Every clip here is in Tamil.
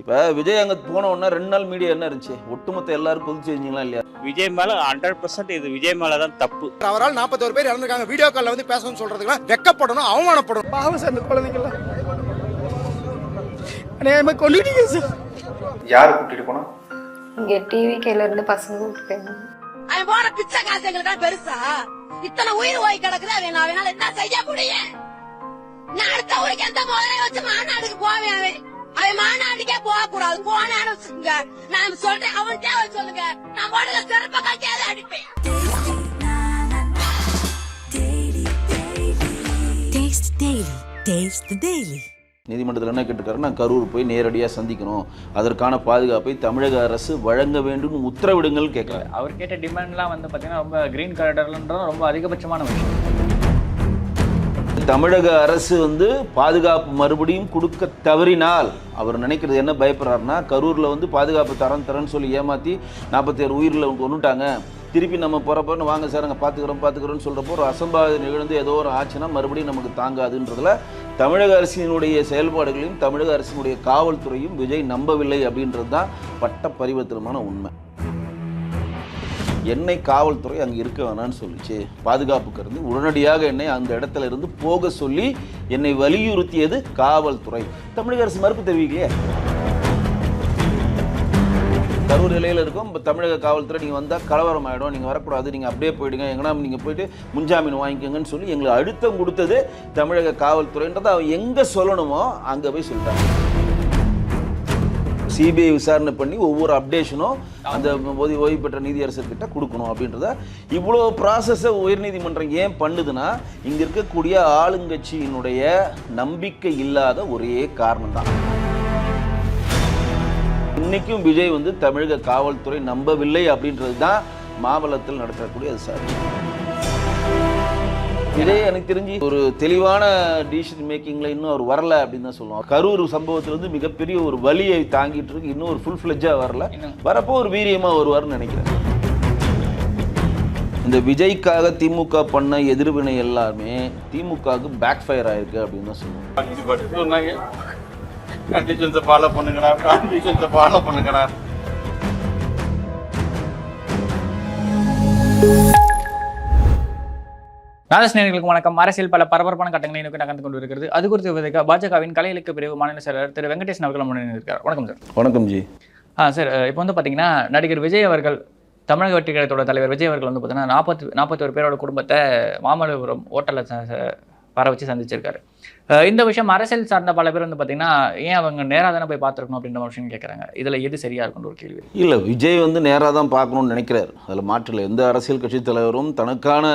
இப்போ விஜய் அங்கே போன உடனே ரெண்டு நாள் மீடியா என்ன இருந்துச்சு? ஒட்டுமொத்த எல்லாரும் கொதிச்சு செஞ்சீங்களா இல்லையா? விஜய் மேல ஹண்ட்ரட் பர்சன்ட் இது விஜய் மேல தான் தப்பு. அவரால் நாற்பத்தோரு பேர் இறந்துருக்காங்க. வீடியோ கால்ல வந்து பேசணும்னு சொல்றதுக்குலாம் வெக்கப்படணும் அவமானப்படணும். பாவம் சார் அந்த குழந்தைங்களாம் அநேகமாக கொண்டுட்டீங்க சார். யார் கூட்டிட்டு போனா? இங்க டிவி கையில இருந்து பசங்க கூப்பிட்டு அவன் போன பிச்சை காசு எங்களுக்கு பெருசா? இத்தனை உயிர் ஓய் கிடக்குது அவன் அவனால என்ன செய்ய முடியும்? நான் அடுத்த ஊருக்கு எந்த முதலையும் வச்சு மாநாடுக்கு போவேன் அவன். அவன் மாநாட்டுக்கே போக கூடாது போனான்னு வச்சுக்கோங்க நான் சொல்றேன் அவன் தேவை சொல்லுங்க. நான் போடுங்க சிறப்ப கட்டியாத அடிப்பேன். நீதிமன்றத்தில் என்ன கேட்டிருக்காரு நான் கரூர் போய் நேரடியாக சந்திக்கணும். அதற்கான பாதுகாப்பை தமிழக அரசு வழங்க வேண்டும் உத்தரவிடுங்கள் கேட்குறாரு. அவர் கேட்ட டிமாண்ட்லாம் வந்து பார்த்தீங்கன்னா ரொம்ப கிரீன் காரிடர்ன்றது ரொம்ப அதிகபட்சமான விஷயம். தமிழக அரசு வந்து பாதுகாப்பு மறுபடியும் கொடுக்க தவறினால் அவர் நினைக்கிறது என்ன பயப்படுறாருன்னா கரூரில் வந்து பாதுகாப்பு தரம் தரேன்னு சொல்லி ஏமாற்றி நாற்பத்தேழு உயிரில் கொண்டுட்டாங்க திருப்பி நம்ம போகிறப்போன்னு வாங்க சார் அங்கே பார்த்துக்கிறோம் பார்த்துக்கிறோம்னு சொல்கிறப்போ ஒரு அசம்பாவிதம் நிகழ்ந்து ஏதோ ஒரு ஆச்சுன்னா மறுபடியும் நமக்கு தாங்காதுன்றதுல தமிழக அரசினுடைய செயல்பாடுகளையும் தமிழக அரசினுடைய காவல்துறையும் விஜய் நம்பவில்லை அப்படின்றது தான் பட்ட பரிவர்த்தனமான உண்மை. என்னை காவல்துறை அங்கே இருக்க வேணாம்னு சொல்லிச்சு. பாதுகாப்பு கருந்து உடனடியாக என்னை அந்த இடத்துல இருந்து போக சொல்லி என்னை வலியுறுத்தியது காவல்துறை. தமிழக அரசு மறுப்பு தெரிவிக்கலையே? கரூர் நிலையில் இருக்கும். இப்போ தமிழக காவல்துறை நீங்கள் வந்தால் கலவரம் ஆகிடும் நீங்கள் வரக்கூடாது. நீங்கள் அப்படியே போயிடுங்க. எங்கன்னா நீங்கள் போயிட்டு முன்ஜாமீன் வாங்கிக்கோங்கன்னு சொல்லி எங்களுக்கு அழுத்தம் கொடுத்தது தமிழக காவல்துறைன்றதை அவன் எங்கே சொல்லணுமோ அங்கே போய் சொல்லிட்டாங்க. சிபிஐ விசாரணை பண்ணி ஒவ்வொரு அப்டேஷனும் அந்த ஓய்வு ஓய்வு பெற்ற நீதியரசர்கிட்ட கொடுக்கணும் அப்படின்றத இவ்வளோ ப்ராசஸை உயர்நீதிமன்றம் ஏன் பண்ணுதுன்னா இங்கே இருக்கக்கூடிய ஆளுங்கட்சியினுடைய நம்பிக்கை இல்லாத ஒரே காரணம் தான் இன்னைக்கும் விஜய் வந்து தமிழக காவல்துறை நம்பவில்லை அப்படின்றது தான் மாவட்டத்தில் நடத்தக்கூடிய விசாரணை இதே எனக்கு தெரிஞ்சு ஒரு தெளிவான டிசிஷன் மேக்கிங்ல இன்னும் அவர் வரல அப்படின்னு தான் சொல்லுவோம் கரூர் சம்பவத்துல இருந்து மிகப்பெரிய ஒரு வலியை தாங்கிட்டு இருக்கு. இன்னும் ஒரு ஃபுல் ஃபிளெஜ்ஜா வரல. வரப்போ ஒரு வீரியமா வருவார்னு நினைக்கிறேன். இந்த விஜய்க்காக திமுக பண்ண எதிர்வினை எல்லாமே திமுகவுக்கு பேக் ஃபயர் ஆயிருக்கு அப்படின்னு தான் சொல்லுவோம் சொன்னாங்க. கண்டிஷன்ஸை ஃபாலோ பண்ணுங்கடா கண்டிஷன்ஸை ஃபாலோ பண்ணுங்கடா. ராஜஸ்நேர்களுக்கு வணக்கம். அரசியல் பல பரபரப்பான கட்டங்களை நோக்கி நகர்ந்து கொண்டு இருக்கிறது அது குறித்து விவரிக்க பாஜகவின் கலை இலக்கிய பிரிவு மாநில செயலர் திரு வெங்கடேசன் அவர்கள் முன்னணி இருக்கார் வணக்கம் சார். வணக்கம் ஜி. ஆ சார் இப்போ வந்து பார்த்தீங்கன்னா நடிகர் விஜய் அவர்கள் தமிழக வெற்றி கழகத்தோட தலைவர் விஜய் அவர்கள் வந்து பார்த்தீங்கன்னா நாற்பத்தி நாற்பத்தோரு பேரோட குடும்பத்தை மாமல்லபுரம் ஹோட்டலில் வர வச்சு சந்திச்சிருக்காரு. இந்த விஷயம் அரசியல் சார்ந்த பல பேர் வந்து பார்த்தீங்கன்னா ஏன் அவங்க நேராக தானே போய் பார்த்துருக்கணும்? அப்படின்ற ஒரு விஷயம் கேட்குறாங்க இதில் எது சரியா இருக்கும்னு ஒரு கேள்வி. இல்லை விஜய் வந்து நேராக தான் பார்க்கணும்னு நினைக்கிறார். அதில் மாற்றில் எந்த அரசியல் கட்சி தலைவரும் தனக்கான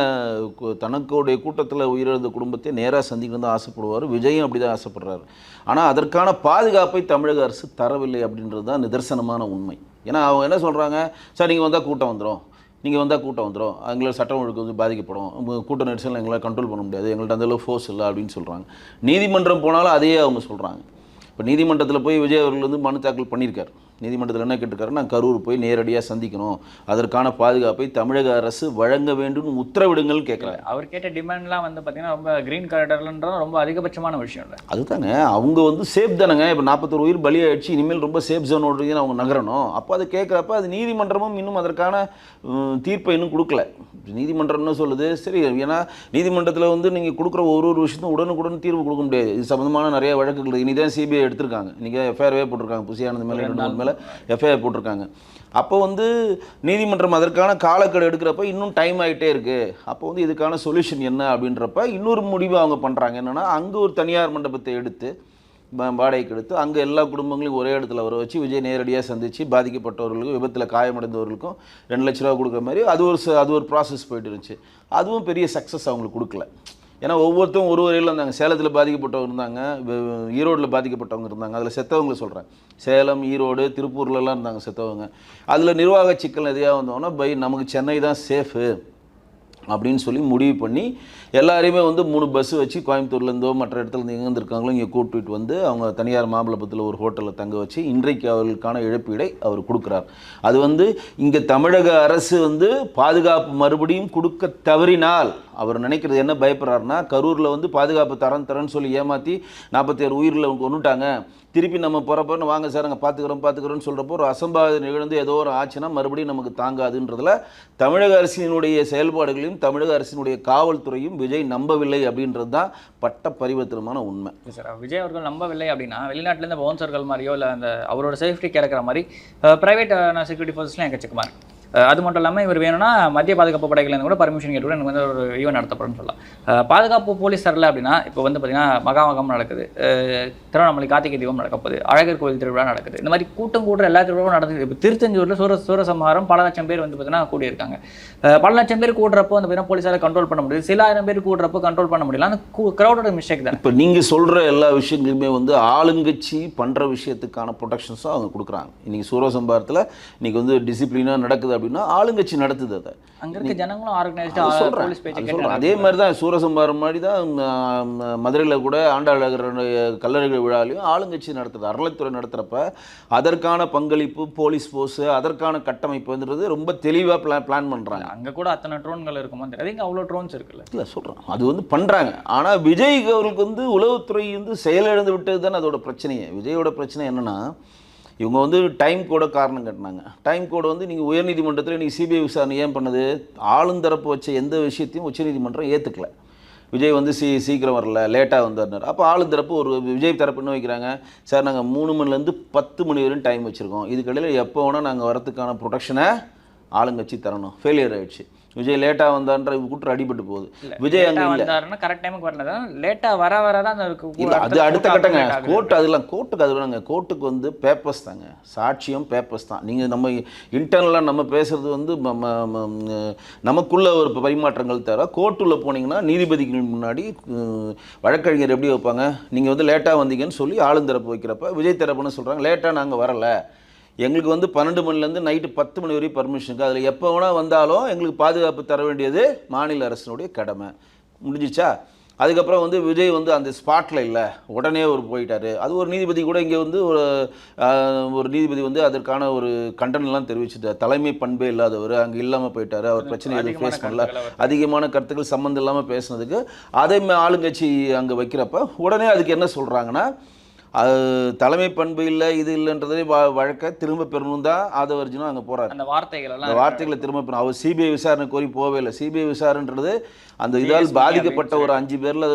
கு- தனக்குடைய கூட்டத்தில் உயிரிழந்த குடும்பத்தை நேராக சந்திக்கணும் தான் ஆசைப்படுவார். விஜயும் அப்படி தான் ஆசைப்படுறாரு. ஆனால் அதற்கான பாதுகாப்பை தமிழக அரசு தரவில்லை அப்படின்றது தான் நிதர்சனமான உண்மை. ஏன்னா அவங்க என்ன சொல்கிறாங்க சார் நீங்கள் வந்தால் கூட்டம் வந்துடும் நீங்கள் வந்தால் கூட்டம் வந்துடும் எங்களோட சட்டம் ஒழுங்கு வந்து பாதிக்கப்படும். கூட்ட நெரிசல் எங்களால் கண்ட்ரோல் பண்ண முடியாது. எங்கள்கிட்ட அந்தளவு ஃபோர்ஸ் இல்லை அப்படின்னு சொல்கிறாங்க நீதிமன்றம் போனாலும் அதையே அவங்க சொல்கிறாங்க இப்போ நீதிமன்றத்தில் போய் விஜய் அவர்கள் வந்து மனு தாக்கல் பண்ணியிருக்கார். நீதிமன்றத்தில் என்ன கேட்டிருக்காரு நான் கரூர் போய் நேரடியாக சந்திக்கணும். அதற்கான பாதுகாப்பை தமிழக அரசு வழங்க வேண்டும் உத்தரவிடுங்கள் கேட்குறாரு. அவர் கேட்ட டிமாண்ட்லாம் வந்து பார்த்தீங்கன்னா ரொம்ப கிரீன் காரிடர்ன்றது ரொம்ப அதிகபட்சமான விஷயம் இல்லை. அதுதாங்க அவங்க வந்து சேஃப் தானேங்க. இப்போ நாற்பத்தொரு உயிர் பலியாயிடுச்சு இனிமேல் ரொம்ப சேஃப் ஜோனோட அவங்க நகரணும். அப்போ அது கேட்குறப்ப அது நீதிமன்றமும் இன்னும் அதற்கான தீர்ப்பை இன்னும் கொடுக்கல. நீதிமன்றம் என்ன சொல்லுது? சரி ஏன்னா நீதிமன்றத்தில் வந்து நீங்கள் கொடுக்குற ஒரு ஒரு விஷயத்தையும் உடனுக்குடன் தீர்வு கொடுக்க முடியாது. இது சம்மந்தமான நிறைய வழக்குகள் இனி தான் சிபிஐ எடுத்திருக்காங்க. இன்றைக்கி எஃப்ஐஆர்வே போட்டிருக்காங்க. புசியானது மேலே ரெண்டு மூணு மேலே எஃப்ஐஆர் போட்டிருக்காங்க. அப்போ வந்து நீதிமன்றம் அதற்கான காலக்கெடு எடுக்கிறப்ப இன்னும் டைம் ஆகிட்டே இருக்குது அப்போ வந்து இதுக்கான சொல்யூஷன் என்ன அப்படின்றப்ப இன்னொரு முடிவு அவங்க பண்ணுறாங்க என்னென்னா அங்கே ஒரு தனியார் மண்டபத்தை எடுத்து வாடகைக்கு எடுத்து அங்கே எல்லா குடும்பங்களையும் ஒரே இடத்துல வர வச்சு விஜய் நேரடியாக சந்தித்து பாதிக்கப்பட்டவர்களுக்கும் விபத்தில் காயமடைந்தவர்களுக்கும் ரெண்டு லட்ச ரூபா கொடுக்குற மாதிரி அது ஒரு அது ஒரு ப்ராசஸ் போயிட்டு இருந்துச்சு. அதுவும் பெரிய சக்ஸஸ் அவங்களுக்கு கொடுக்கல. ஏன்னா ஒவ்வொருத்தரும் ஒரு ஒரு இருந்தாங்க. சேலத்தில் பாதிக்கப்பட்டவங்க இருந்தாங்க. ஈரோடில் ஈரோட்டில் பாதிக்கப்பட்டவங்க இருந்தாங்க. அதில் செத்தவங்களை சொல்கிறேன் சேலம் ஈரோடு திருப்பூர்லலாம் இருந்தாங்க செத்தவங்க. அதில் நிர்வாக சிக்கல் எதையாக வந்தோன்னா பை நமக்கு சென்னை தான் சேஃபு அப்படின்னு சொல்லி முடிவு பண்ணி எல்லாரையுமே வந்து மூணு பஸ் வச்சு கோயம்புத்தூர்லேருந்தோ மற்ற இடத்துல இருந்து இருக்காங்களோ இங்கே கூப்பிட்டு வந்து அவங்க தனியார் மாமல்லபுரத்தில் ஒரு ஹோட்டலில் தங்க வச்சு இன்றைக்கு அவர்களுக்கான இழப்பீடை அவர் கொடுக்குறார். அது வந்து இங்கே தமிழக அரசு வந்து பாதுகாப்பு மறுபடியும் கொடுக்க தவறினால் அவர் நினைக்கிறது என்ன பயப்படுறாருன்னா கரூரில் வந்து பாதுகாப்பு தரேன் தரேன்னு சொல்லி ஏமாற்றி நாற்பத்தேழு உயிரில் கொண்டுட்டாங்க திருப்பி நம்ம போகிறப்ப வாங்க சார் நாங்கள் பார்த்துக்குறோம் பார்த்துக்கிறோன்னு சொல்கிறப்போ ஒரு அசம்பாவிதம் நிகழ்ந்து ஏதோ ஒரு ஆச்சுன்னா மறுபடியும் நமக்கு தாங்காதுன்றதில் தமிழக அரசினுடைய செயல்பாடுகளையும் தமிழக அரசினுடைய காவல்துறையும் விஜய் நம்பவில்லை அப்படின்றது தான் பட்ட பரிவர்த்தனமான உண்மை. சார் விஜய் அவர்கள் நம்பவில்லை அப்படின்னா வெளிநாட்டிலேருந்து பவுன்சர்கள் மாதிரியோ இல்லை அந்த அவரோட சேஃப்டி கேட்குற மாதிரி ப்ரைவேட் செக்யூரிட்டி ஃபோர்ஸ்லாம் எக்கச்சக்கமாக இருக்கு அது மட்டும் இல்லாமல் இவர் வேணும்னா மத்திய பாதுகாப்பு படைகள்லேருந்து கூட பர்மிஷன் கேட்டு கூட எனக்கு வந்து ஒரு ஈவெண்ட் நடத்தப்படும் சொல்லலாம். பாதுகாப்பு போலீஸ் தரல அப்படின்னா இப்போ வந்து பார்த்தீங்கன்னா மகாமகம் நடக்குது. திருவண்ணாமலை கார்த்திகை தீபம் நடக்க அழகர் கோவில் திருவிழா நடக்குது. இந்த மாதிரி கூட்டம் கூட்டுற எல்லா திருவிழாவும் நடக்குது இப்போ திருச்செந்தூரில் சூர சூரசம்ஹாரம் பல லட்சம் பேர் வந்து பார்த்தீங்கன்னா கூடியிருக்காங்க. பல லட்சம் பேர் கூடுறப்போ வந்து பார்த்தீங்கன்னா போலீஸால் கண்ட்ரோல் பண்ண முடியுது. சில ஆயிரம் பேர் கூடுறப்போ கண்ட்ரோல் பண்ண முடியல. அந்த க்ரௌடோட மிஸ்டேக் தான். இப்போ நீங்கள் சொல்கிற எல்லா விஷயங்களுமே வந்து ஆளுங்கட்சி பண்ணுற விஷயத்துக்கான ப்ரொடெக்ஷன்ஸும் அவங்க கொடுக்குறாங்க. இன்றைக்கி சூரசம்பாரத்தில் இன்றைக்கி வந்து டிசிப்ளினாக நடக்குது அப்படின்னா ஆளுங்கட்சி நடத்துது அதை. அங்க இருக்க ஜனங்களும் ஆர்கனைஸ்டாக பேச்சு அது மாதிரி தான் சூரசம்பாரம் மாதிரி தான் மதுரையில் கூட ஆண்டாளகருடைய கல்லறைகள் விழாலையும் ஆளுங்கட்சி நடத்துறது அறளைத்துறை நடத்துகிறப்ப அதற்கான பங்களிப்பு போலீஸ் ஃபோர்ஸு அதற்கான கட்டமைப்புன்றது ரொம்ப தெளிவாக பிளான் பிளான் பண்ணுறாங்க அங்க கூட அத்தனை ட்ரோன்கள் இருக்குமா தெரியாது. இங்க அவ்வளோ ட்ரோன்ஸ் இருக்குல்ல. இல்லை சொல்கிறேன் அது வந்து பண்ணுறாங்க ஆனால் விஜய் அவருக்கு வந்து உளவுத்துறை வந்து செயலிழந்து விட்டது தானே அதோட பிரச்சனையே. விஜயோட பிரச்சனை என்னென்னா இவங்க வந்து டைம் கோட காரணம் கட்டினாங்க டைம் கோடு வந்து நீங்கள் உயர்நீதிமன்றத்தில் நீங்கள் சிபிஐ விசாரணை ஏன் பண்ணுது? ஆளுந்தரப்பு வச்ச எந்த விஷயத்தையும் உச்சநீதிமன்றம் ஏற்றுக்கல விஜய் வந்து சீ சீக்கிரம் வரல லேட்டாக வந்தார்னார். அப்போ ஆளுந்தரப்பு ஒரு விஜய் தரப்பு என்ன வைக்கிறாங்க. சார் நாங்கள் மூணு மணிலேருந்து பத்து மணி வரையும் டைம் வச்சுருக்கோம். இதுக்கடையில் எப்போ வேணால் நாங்கள் வரத்துக்கான ப்ரொடெக்ஷனை ஆளுங்கட்சி தரணும். ஃபெயிலியர் ஆகிடுச்சு விஜய் லேட்டாக வந்தான்ற குற்றம் அடிபட்டு போகுது. விஜய் அங்கே வந்தாருன்னா கரெக்ட் டைமுக்கு வரல. லேட்டா வர வர தான் இல்லை அது அடுத்த கட்டங்க. கோர்ட் அதெல்லாம் கோர்ட்டுக்கு அது வேணாங்க கோர்ட்டுக்கு வந்து பேப்பர்ஸ் தாங்க. சாட்சியம் பேப்பர்ஸ் தான். நீங்கள் நம்ம இன்டர்னலாக நம்ம பேசுறது வந்து நமக்குள்ள ஒரு பரிமாற்றங்கள் தவிர கோர்ட்டுள்ள போனீங்கன்னா நீதிபதிக்கு முன்னாடி வழக்கறிஞர் எப்படி வைப்பாங்க? நீங்கள் வந்து லேட்டாக வந்தீங்கன்னு சொல்லி ஆளுந்தரப்பு வைக்கிறப்ப விஜய் தரப்புன்னு சொல்கிறாங்க லேட்டாக நாங்கள் வரல. எங்களுக்கு வந்து பன்னெண்டு மணிலேருந்து நைட்டு பத்து மணி வரையும் பர்மிஷனுக்கு அதில் எப்போ வேணால் வந்தாலும் எங்களுக்கு பாதுகாப்பு தர வேண்டியது மாநில அரசினுடைய கடமை. முடிஞ்சிச்சா? அதுக்கப்புறம் வந்து விஜய் வந்து அந்த ஸ்பாட்டில் இல்லை. உடனே ஒரு போயிட்டாரு. அது ஒரு நீதிபதி கூட இங்கே வந்து ஒரு ஒரு நீதிபதி வந்து அதற்கான ஒரு கண்டனம்லாம் தெரிவிச்சிட்டார் தலைமை பண்பே இல்லாதவர் அங்கே இல்லாமல் போயிட்டாரு. அவர் பிரச்சனை எதுவும் ஃபேஸ் பண்ணல அவர் அதிகமான கருத்துக்கள் சம்மந்தம் இல்லாமல் பேசுனதுக்கு அதே ஆளுங்கட்சி அங்கே வைக்கிறப்ப உடனே அதுக்கு என்ன சொல்கிறாங்கன்னா அது தலைமை பண்பு இல்லை இது இல்லைன்றதே வழக்க திரும்ப பெறணும் தான் ஆதவர்ஜுனும் அங்கே போகிறாரு அந்த வார்த்தைகள் அந்த வார்த்தைகளை திரும்ப பெறணும். அவர் சிபிஐ விசாரணை கோரி போகவே இல்லை. சிபிஐ விசாரணைன்றது அந்த இதால் பாதிக்கப்பட்ட ஒரு அஞ்சு பேரில்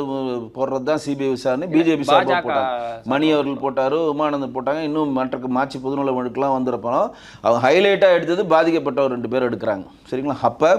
போடுறது தான் சிபிஐ விசாரணை. பிஜேபி சார்பாக போட்டாங்க. மணி அவர்கள் போட்டார் உமானந்தன் போட்டாங்க. இன்னும் மற்ற மாச்சி பொதுநல வழக்குலாம் வந்திருப்போம் அவங்க ஹைலைட்டாக எடுத்தது பாதிக்கப்பட்ட ஒரு ரெண்டு பேர் எடுக்கிறாங்க. சரிங்களா? அப்போ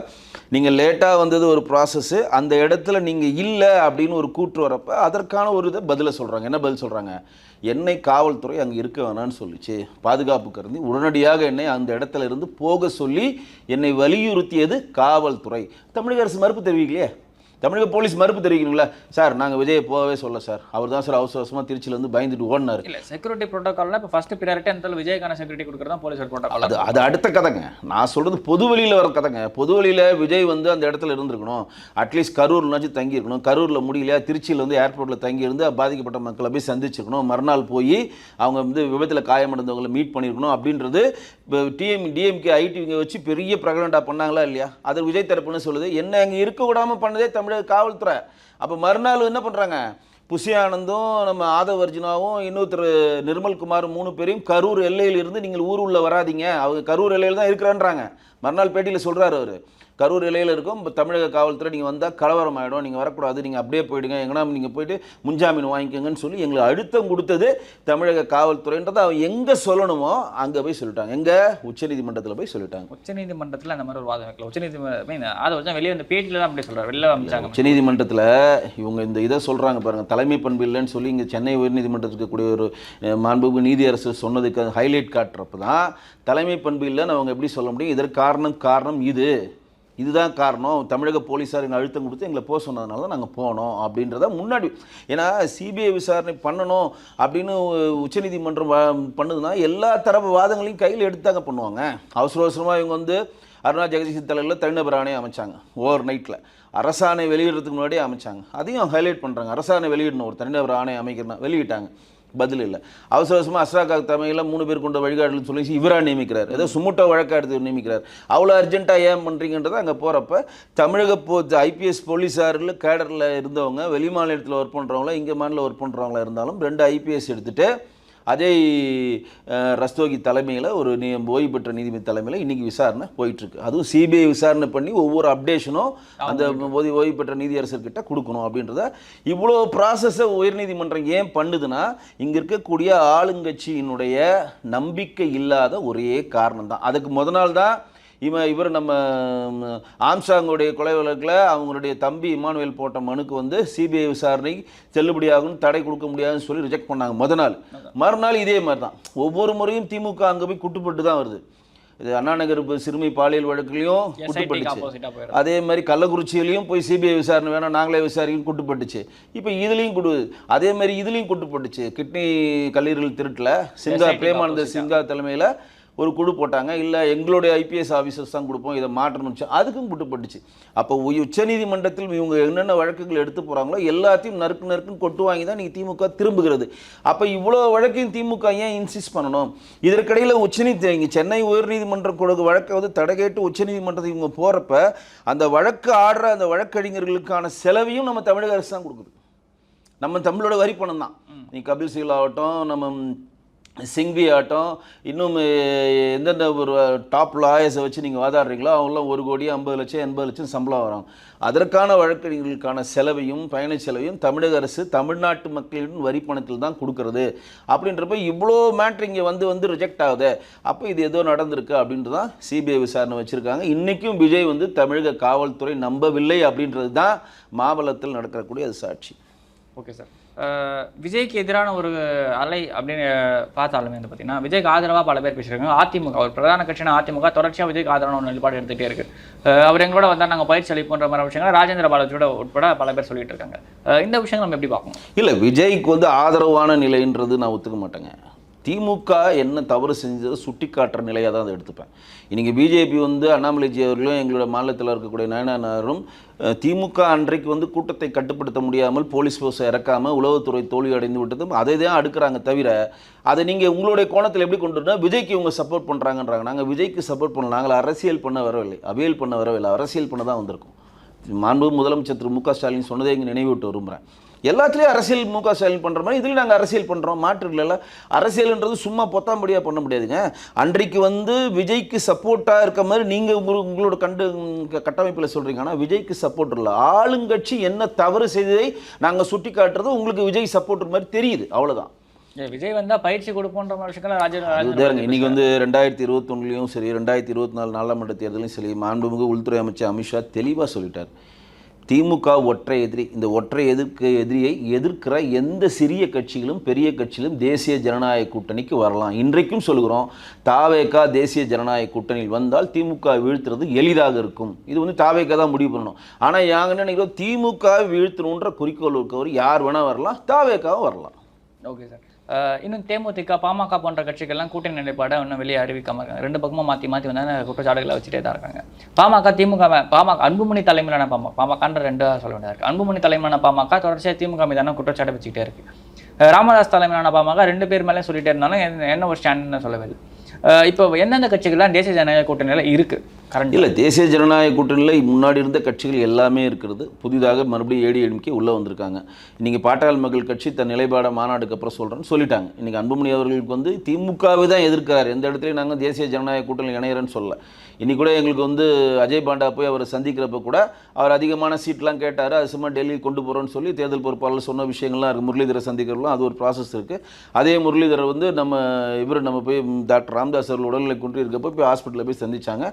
நீங்கள் லேட்டாக வந்தது ஒரு ப்ராசஸ்ஸு அந்த இடத்துல நீங்கள் இல்லை அப்படின்னு ஒரு கூற்று வரப்போ அதற்கான ஒரு இதை பதிலை சொல்கிறாங்க என்ன பதில் சொல்கிறாங்க என்னை காவல்துறை அங்கே இருக்க வேணாம்னு சொல்லிச்சு. பாதுகாப்பு கருதி உடனடியாக என்னை அந்த இடத்துல இருந்து போக சொல்லி என்னை வலியுறுத்தியது காவல்துறை. தமிழக அரசு மறுப்பு தெரிவிக்கலையே? தமிழக போலீஸ் மறுப்பு தெரிவிக்கணுங்களா சார் நாங்கள் விஜயை போகவே சொல்ல சார். அவர் தான் சார் அவசர அவசரமாக திருச்சியிலேருந்து பயந்துட்டு ஓடினார். இல்ல செக்யூரிட்டி ப்ரோட்டோகால்ல இப்போ ஃபர்ஸ்ட் ப்ரியாரிட்டி அந்த விஜய்க்கான செக்யூரிட்டி கொடுக்குறது தான் போலீஸ் அது ப்ரோட்டோகால் அது அடுத்த கதைங்க. நான் சொல்கிறது பொது வெளியில் வர கதைங்க. பொது வெளியில் விஜய் வந்து அந்த இடத்துல இருந்திருக்கணும். அட்லீஸ்ட் கரூர்னாச்சும் தங்கியிருக்கணும். கரூரில் முடியலையா? திருச்சியில் வந்து ஏர்போர்ட்டில் தங்கி இருந்து பாதிக்கப்பட்ட மக்களை போய் சந்திச்சிருக்கணும். மறுநாள் போய் அவங்க வந்து விபத்தில் காயமடைந்தவங்களை மீட் பண்ணியிருக்கணும் அப்படின்றது இப்போ டிஎம் டிஎம்கே ஐடிவிங்க வச்சு பெரிய பிரகடனடா பண்ணாங்களா இல்லையா? அது விஜய் தரப்புன்னு சொல்லுது. என்ன அங்கே இருக்க விடாமல் பண்ணதே தமிழக காவல்துறை. அப்போ மறுநாள் என்ன பண்ணுறாங்க புஷியானந்தும் நம்ம ஆதவ் அர்ஜுனாவும் இன்னொருத்தர் நிர்மல்குமார் மூணு பேரையும் கரூர் எல்லையில் இருந்து நீங்கள் ஊர் உள்ளே வராதீங்க. அவங்க கரூர் எல்லையில் தான் இருக்கிறான்றாங்க. மறுநாள் பேட்டியில் சொல்கிறார் அவர். கரூர் எல்லையில் இருக்கும். இப்ப தமிழக காவல்துறை நீங்கள் வந்தால் கலவரம் ஆகிடும் நீங்கள் வரக்கூடாது. நீங்கள் அப்படியே போயிடுங்க. எங்கன்னா நீங்கள் போயிட்டு முன்ஜாமீன் வாங்கிக்கோங்கன்னு சொல்லி எங்களுக்கு அழுத்தம் கொடுத்தது தமிழக காவல்துறைன்றதை அவன் எங்கே சொல்லணுமோ அங்கே போய் சொல்லிட்டாங்க. எங்கே? உச்சநீதிமன்றத்தில் போய் சொல்லிட்டாங்க. உச்சநீதிமன்றத்துல அந்த மாதிரி ஒரு வாதம் வைக்கல. உச்சநீதிமன்றம் அதை வச்சு வெளியே வந்து பேட்டியில தான் அப்படி சொல்றாரு. வெளில அமைச்சாங்க. உச்சநீதிமன்றத்தில் இவங்க இந்த இதை சொல்கிறாங்க பாருங்கள் தலைமை பண்பு இல்லைன்னு சொல்லி இங்கே சென்னை உயர்நீதிமன்றத்துக்கு இருக்கக்கூடிய ஒரு மாண்புமிகு நீதியரசு சொன்னதுக்கு ஹைலைட் காட்டுறப்ப தான் தலைமை பண்பு இல்லைன்னு அவங்க எப்படி சொல்ல முடியும்? இதற்கு காரணம் காரணம் இது. இதுதான் காரணம். தமிழக போலீஸார் எங்கள் அழுத்தம் கொடுத்து எங்களை போக சொன்னதுனால தான் நாங்கள் போனோம் அப்படின்றத முன்னாடி. ஏன்னா சிபிஐ விசாரணை பண்ணணும் அப்படின்னு உச்சநீதிமன்றம் பண்ணுதுன்னா எல்லா தரப்பு வாதங்களையும் கையில் எடுத்தாங்க பண்ணுவாங்க. அவசர அவசரமாக இவங்க வந்து அருணா ஜெகதீஷன் தலையில் தனிநபர் ஆணையம் அமைச்சாங்க. ஓவர் நைட்டில் அரசாணை வெளியிடுறதுக்கு முன்னாடியே அமைச்சாங்க. அதையும் ஹைலைட் பண்ணுறாங்க அரசாணை வெளியிடணும். ஒரு தனிநபர் ஆணையம் அமைக்கிறனா வெளியிட்டாங்க. பதில் இல்லை. அவசர அவசரமாக அஸ்ராகாக் தலைமையில் மூணு பேர் கொண்ட வழிகாட்டுன்னு சொல்லி இவராக நியமிக்கிறார். ஏதோ சுமுட்டோ வழக்காடுத்து நியமிக்கிறார். அவ்வளோ அர்ஜென்ட்டாக ஏன் பண்ணுறீங்கன்றதை அங்கே போகிறப்ப தமிழக போ ஐபிஎஸ் போலீஸாரில் கேடரில் இருந்தவங்க வெளி மாநிலத்தில் ஒர்க் பண்ணுறவங்கள இங்கே மாநில ஒர்க் பண்ணுறவங்களா இருந்தாலும் ரெண்டு ஐபிஎஸ் எடுத்துகிட்டு அஜய் ரஸ்தோகி தலைமையில் ஒரு நீ ஓய்வு பெற்ற நீதிபதி தலைமையில் இன்னைக்கு விசாரணை போயிட்டுருக்கு. அதுவும் சிபிஐ விசாரணை பண்ணி ஒவ்வொரு அப்டேஷனும் அந்த ஓய்வு ஓய்வு பெற்ற நீதியரசர்கிட்ட கொடுக்கணும் அப்படின்றத இவ்வளோ ப்ராசஸை உயர்நீதிமன்றம் ஏன் பண்ணுதுன்னா இங்கே இருக்கக்கூடிய ஆளுங்கட்சியினுடைய நம்பிக்கை இல்லாத ஒரே காரணம் தான் அதுக்கு முத நாள் தான் இவன் இவர் நம்ம ஆம்சாங்குடைய கொலை வழக்கில் அவங்களுடைய தம்பி இமானுவேல் போட்ட மனுக்கு வந்து சிபிஐ விசாரணை செல்லுபடியாகும் தடை கொடுக்க முடியாதுன்னு சொல்லி ரிஜெக்ட் பண்ணாங்க முத நாள். மறுநாள் இதே மாதிரி தான் ஒவ்வொரு முறையும் திமுக அங்கே போய் குட்டுப்பட்டு தான் வருது. இது அண்ணா நகர் இப்ப சிறுமி பாலியல் வழக்குலையும் குட்டுப்பட்டுச்சு. அதே மாதிரி கள்ளக்குறிச்சியிலையும் போய் சிபிஐ விசாரணை வேணாம் நாங்களே விசாரிக்கும் குட்டுப்பட்டுச்சு. இப்போ இதுலேயும் குடு அதே மாதிரி இதுலேயும் குட்டுப்பட்டுச்சு. கிட்னி கல்லீரல் திருட்டில் சிங்கா பிரேமானந்த. சிங்கா தலைமையில் ஒரு குழு போட்டாங்க. இல்லை எங்களுடைய ஐபிஎஸ் ஆஃபீஸர்ஸ் தான் கொடுப்போம் இதை மாற்றணும்னு சொ- அதுக்கும் குட்டுப்பட்டுச்சு அப்போ உச்சநீதிமன்றத்தில் இவங்க என்னென்ன வழக்குகள் எடுத்து போகிறாங்களோ எல்லாத்தையும் நறுக்கு நறுக்குன்னு கொட்டு வாங்கி தான் நீங்கள் திமுக திரும்புகிறது. அப்போ இவ்வளோ வழக்கையும் திமுக ஏன் இன்சிஸ்ட் பண்ணணும்? இதற்கிடையில் உச்சநீதி இங்கே சென்னை உயர்நீதிமன்றம் கொடுக்க வழக்கை வந்து தடை கேட்டு உச்சநீதிமன்றத்துக்கு இவங்க போகிறப்ப அந்த வழக்கு ஆடுற அந்த வழக்கறிஞர்களுக்கான செலவையும் நம்ம தமிழக அரசு தான் கொடுக்குது. நம்ம தமிழோட வரி பணம் தான். நீ கபில் சிகில் ஆகட்டும் நம்ம சிங்வி ஆட்டம் இன்னும் எந்தெந்த ஒரு டாப் லாயர்ஸை வச்சு நீங்கள் வாதாடுறீங்களோ அவங்களாம் ஒரு கோடி ஐம்பது லட்சம் எண்பது லட்சம் சம்பளம் வரும். அதற்கான வழக்கறிஞர்களுக்கான செலவையும் பயண செலவையும் தமிழக அரசு தமிழ்நாட்டு மக்களின் வரி பணத்தில் தான் கொடுக்கறது. அப்படின்றப்ப இவ்வளோ மேட்ரு இங்கே வந்து வந்து ரிஜெக்ட் ஆகுது. அப்போ இது ஏதோ நடந்திருக்கு அப்படின்ட்டு தான் சிபிஐ விசாரணை வச்சுருக்காங்க. இன்றைக்கும் விஜய் வந்து தமிழக காவல்துறை நம்பவில்லை அப்படின்றது தான் மாபலத்தில் நடக்கக்கூடிய அது சாட்சி. ஓகே சார் விஜய்க்கு எதிரான ஒரு அலை அப்படின்னு பார்த்தாலுமே வந்து பார்த்தீங்கன்னா விஜய்க்கு ஆதரவாக பல பேர் பேசியிருக்காங்க. அதிமுக ஒரு பிரதான கட்சியான அதிமுக தொடர்ச்சியாக விஜய்க்கு ஆதரவான ஒரு நிலைப்பாடு எடுத்துகிட்டே இருக்குது அவர் எங்களோட வந்தால் நாங்கள் பயிற்சி அளிப்போன்ற மாதிரி விஷயங்கள் ராஜேந்திர பாலாஜியோட உட்பட பல பேர் சொல்லிட்டு இருக்காங்க. இந்த விஷயங்கள் நம்ம எப்படி பார்க்கணும்? இல்லை விஜய்க்கு வந்து ஆதரவான நிலைன்றது நான் ஒத்துக்க மாட்டேங்க. திமுக என்ன தவறு செஞ்சதை சுட்டி காட்டுற நிலையாக தான் அதை எடுத்துப்பேன். இன்றைக்கி பிஜேபி வந்து அண்ணாமலைஜி அவர்களும் எங்களோட மாநிலத்தில் இருக்கக்கூடிய நயனாரும் திமுக அன்றைக்கு வந்து கூட்டத்தை கட்டுப்படுத்த முடியாமல் போலீஸ் ஃபோர்ஸை இறக்காமல் உளவுத்துறை தோல்வி அடைந்து விட்டதும் அதை தான் அடுக்கிறாங்க தவிர அதை நீங்கள் உங்களுடைய கோணத்தில் எப்படி கொண்டு வரணும்? விஜய்க்கு இவங்க சப்போர்ட் பண்ணுறாங்கன்றாங்க நாங்கள் விஜய்க்கு சப்போர்ட் பண்ணல. நாங்கள் அரசியல் பண்ண வரவில்லை. அவியல் பண்ண வரவில்லை. அரசியல் பண்ண தான் வந்திருக்கோம். மாண்பு முதலமைச்சர் திரு மு க ஸ்டாலின் சொன்னதை இங்கே நினைவூட்டு விரும்புகிறேன் எல்லாத்துலேயும் அரசியல் மு க ஸ்டாலின் பண்ணுற மாதிரி இதுலேயும் நாங்கள் அரசியல் பண்ணுறோம் மாற்று இல்லைல்ல அரசியல்ன்றது சும்மா பொத்தாம்படியாக பண்ண முடியாதுங்க. அன்றைக்கு வந்து விஜய்க்கு சப்போர்ட்டாக இருக்க மாதிரி நீங்கள் உங்களோட கண்டு கட்டமைப்பில் சொல்கிறீங்க ஆனால் விஜய்க்கு சப்போர்ட் இல்லை. ஆளுங்கட்சி என்ன தவறு செய்ததை நாங்கள் சுட்டி காட்டுறது உங்களுக்கு விஜய் சப்போர்ட் மாதிரி தெரியுது. அவ்வளோதான் விஜய் வந்தால் பயிற்சி கொடுப்போன்ற விஷயங்களை ராஜேந்திர ராஜேந்திர அதுதாங்க பாலாஜி இன்னைக்கு வந்து ரெண்டாயிரத்தி இருபத்தொன்னுலையும் சரி ரெண்டாயிரத்தி இருபத்தி நாலு நாடாளுமன்ற தேர்தலையும் சரி மாண்புமிகு உள்துறை அமைச்சர் அமித்ஷா தெளிவாக சொல்லிட்டார். திமுக ஒற்றை எதிரி. இந்த ஒற்றை எதிர்க்க எதிரியை எதிர்க்கிற எந்த சிறிய கட்சிகளும் பெரிய கட்சியிலும் தேசிய ஜனநாயக கூட்டணிக்கு வரலாம். இன்றைக்கும் சொல்கிறோம் தாவேக்கா தேசிய ஜனநாயக கூட்டணியில் வந்தால் திமுக வீழ்த்துறது எளிதாக இருக்கும். இது வந்து தாவேகா தான் முடிவு பண்ணணும். ஆனால் யாங்க என்ன நினைக்கிறோம் திமுக வீழ்த்தணுன்ற குறிக்கோள் இருக்கவர் யார் வேணால் வரலாம் தாவேகாவும் வரலாம். Okay sir. இன்னும் தேமுதிக பாமக போன்ற கட்சிகள்லாம் கூட்டணி நிலைப்பாடை இன்னும் வெளியே அறிவிக்காம இருக்காங்க. ரெண்டு பக்கமும் மாற்றி மாற்றி வந்து குற்றச்சாட்டுகளை வச்சுட்டே தான் இருக்காங்க. பாமக திமுக பாமக அன்புமணி தலைமையிலான பாமக பாமகன்ற ரெண்டாக சொல்ல வேண்டியது இருக்கு. அன்புமணி தலைமையிலான பாமக தொடர்ச்சியாக திமுக மீதான குற்றச்சாட்டை வச்சுக்கிட்டே இருக்கு. ராமதாஸ் தலைமையிலான பாமக ரெண்டு பேர் மேலே சொல்லிட்டே இருந்தாலும் என்ன- ஒரு ஸ்டாண்ட்னு சொல்லவே இல்லை. இப்போ எந்தெந்த கட்சிகள்லாம் தேசிய ஜனநாயக கூட்டணியில் இருக்குது கரண்ட் இல்லை தேசிய ஜனநாயக கூட்டணியில் முன்னாடி இருந்த கட்சிகள் எல்லாமே இருக்கிறது. புதிதாக மறுபடியும் ஏடிஎம்கே உள்ளே வந்திருக்காங்க. இன்றைக்கி பாட்டாள் மக்கள் கட்சி தன் நிலைப்பாட மாநாடுக்கு அப்புறம் சொல்கிறேன்னு சொல்லிட்டாங்க. இன்றைக்கி அன்புமணி அவர்களுக்கு வந்து திமுகவை தான் எதிர்க்கிறார். எந்த இடத்துலையும் நாங்கள் தேசிய ஜனநாயக கூட்டணி இணையறேன்னு சொல்லல. இன்னைக்கு கூட எங்களுக்கு வந்து அஜய் பாண்டா போய் அவரை சந்திக்கிறப்ப கூட அவர் அதிகமான சீட்லாம் கேட்டார். அது சும்மா டெல்லி கொண்டு போகிறோன்னு சொல்லி தேர்தல் பொறுப்பாளர் சொன்ன விஷயங்கள்லாம் இருக்குது முரளிதரை சந்திக்கிறதுலாம் அது ஒரு ப்ராசஸ் இருக்குது அதே முரளிதரை வந்து நம்ம இவர் நம்ம போய் டாக்டர் ராம்தாஸ் அவர்கள் உடல்நிலை குன்றி இருக்கப்போ போய் ஹாஸ்பிட்டலில் போய் சந்திச்சாங்க.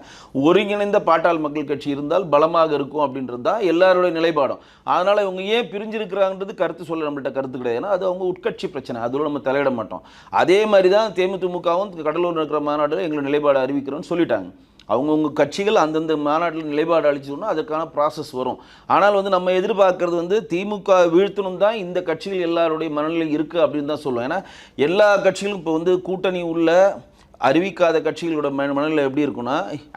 ஒருங்கிணைந்த பாட்டாள் மக்கள் கட்சி இருந்தால் பலமாக இருக்கும் அப்படின்றது தான் எல்லாருடைய நிலைப்பாடும். அதனால் இவங்க ஏன் பிரிஞ்சிருக்கிறாங்கன்றது கருத்து சொல்ல நம்மள்கிட்ட கருத்து கிடையாது. ஏன்னா அது அவங்க உட்கட்சி பிரச்சனை. அதோட நம்ம தலையிட மாட்டோம். அதே மாதிரி தான் தேமுதிமுகவும் கடலூர் இருக்கிற மாநாட்டில் எங்களை நிலைப்பாடு அறிவிக்கிறோன்னு சொல்லிட்டாங்க. அவங்கவுங்க கட்சிகள் அந்தந்த மாநாட்டில் நிலைப்பாடு அளிச்சோம்னா அதுக்கான ப்ராசஸ் வரும். ஆனால் வந்து நம்ம எதிர்பார்க்கறது வந்து திமுக வீழ்த்தணும் தான் இந்த கட்சிகள் எல்லாருடைய மனநிலை இருக்குது அப்படின்னு தான் சொல்லுவோம். ஏன்னா எல்லா கட்சிகளும் இப்போ வந்து கூட்டணி உள்ள அறிவிக்காத கட்சிகளோட மன மனநிலை எப்படி இருக்குன்னா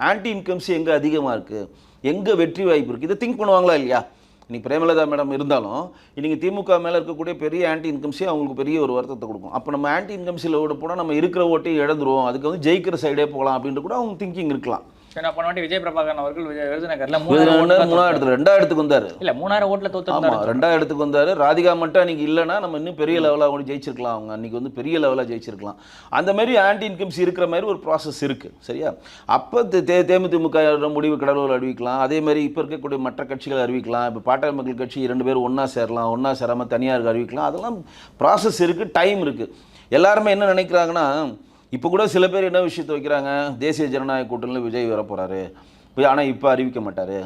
ஆன்டி இன்கம்ஸ் எங்கே அதிகமாக இருக்குது எங்கே வெற்றி வாய்ப்பு இருக்குது இதை திங்க் பண்ணுவாங்களா இல்லையா? இன்றைக்கி பிரேமலதா மேடம் இருந்தாலும் இன்றைக்கி திமுக மேலே இருக்கக்கூடிய பெரிய ஆன்டி இன்கம்ஸே அவங்களுக்கு பெரிய ஒரு வருத்தத்தை கொடுக்கும். அப்போ நம்ம ஆன்டி இன்கம்ஸில் ஓட போனால் நம்ம இருக்கிற ஓட்டையும் இழந்துருவோம். அதுக்கு வந்து ஜெயிக்கிற சைடே போகலாம் அப்படின்ட்டு கூட அவங்க திங்கிங் இருக்கலாம். நான் போன வாட்டி விஜய் பிரபாகரன் அவர்கள் விருதுநகர்ல மூணாயிரம் இடத்துல ரெண்டாயிரம் இடத்துக்கு வந்தார். இல்ல மூணாயிரம் ஓட்டுல ஆமா தோத்து ரெண்டாயிரம் இடத்துக்கு வந்தாரு. ராதிகா மட்டும் அன்னைக்கு இல்லைன்னா நம்ம இன்னும் பெரிய லெவலாக கூட ஜெயிச்சிருக்கலாம். அவங்க அன்னைக்கு வந்து பெரிய லெவலாக ஜெயிச்சிருக்கலாம். அந்த மாதிரி ஆன்டி இன்கம்ஸ் இருக்கிற மாதிரி ஒரு ப்ராசஸ் இருக்கு. சரியா? அப்போ தே தேமுதிமுக முடிவு கடலூர் அறிவிக்கலாம். அதே மாதிரி இப்போ இருக்கக்கூடிய மற்ற கட்சிகள் அறிவிக்கலாம். இப்போ பாட்டாளி மக்கள் கட்சி இரண்டு பேரும் ஒன்றா சேரலாம் ஒன்றா சேராமல் தனியாருக்கு அறிவிக்கலாம். அதெல்லாம் ப்ராசஸ் இருக்கு டைம் இருக்கு. எல்லாருமே என்ன நினைக்கிறாங்கன்னா இப்போ கூட சில பேர் என்ன விஷயத்தை வைக்கிறாங்க? தேசிய ஜனநாயக கூட்டணியில் விஜய் வர போறாரு ஆனால் இப்போ அறிவிக்க மாட்டார்.